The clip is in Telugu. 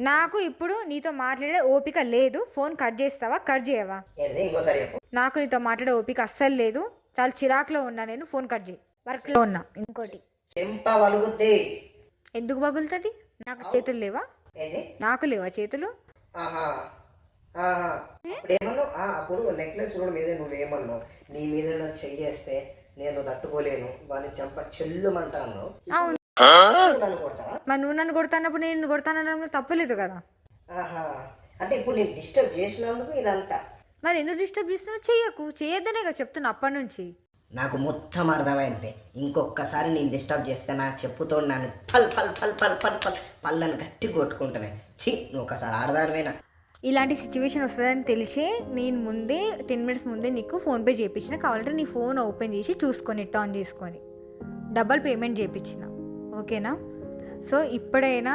నాకు ఇప్పుడు నీతో మాట్లాడే ఓపిక లేదు. ఫోన్ కట్ చేస్తావా? కట్ చేయవా? నాకు నీతో మాట్లాడే ఓపిక అస్సలు లేదు. చాలా చిరాకులో ఉన్నా నేను. ఫోన్ కట్ చేయి. వర్క్లో ఉన్నా. ఇంకోటి. ఎందుకు పగులుతుంది నాకు చేతులు లేవా? నాకు లేవా చేతులు? అప్పుడు నెక్లెస్ కూడా మీదే నీ మీద చెయ్యేస్తే నేను తట్టుకోలేను. వాని చెంప చెల్లుమంటాను. అవును. నన్ను మరి నువ్వు నన్ను కొడతానప్పుడు నేను కొడతానడం తప్పలేదు కదా. ఆహా. అంటే ఇప్పుడు నేను డిస్టర్బ్ చేసినందుకు ఇదంతా. మరి ఎందుకు డిస్టర్బ్ చేస్తున్నావు? చెయ్యకు. చేయొద్దనే కదా చెప్తున్నా అప్పటి నుంచి. నాకు మొత్తం అర్థమైంది. ఇంకొకసారి నేను డిస్టర్బ్ చేస్తే నా చెప్పుతో నన్ను పల్ పల్ పల్ పల్ పల్ పల్ పళ్ళని గట్టి కొట్టుకుంటున్నాయి ఛీ నువ్వు ఒకసారి ఆడదానివేనా? ఇలాంటి సిచ్యువేషన్ వస్తుందని తెలిసే నేను ముందే టెన్ మినిట్స్ ముందే నీకు ఫోన్పే చేయించిన కావాలంటే నీ ఫోన్ ఓపెన్ చేసి చూసుకొని నెట్ ఆన్ చేసుకొని డబల్ పేమెంట్ చేయించిన ఓకేనా? సో ఇప్పుడైనా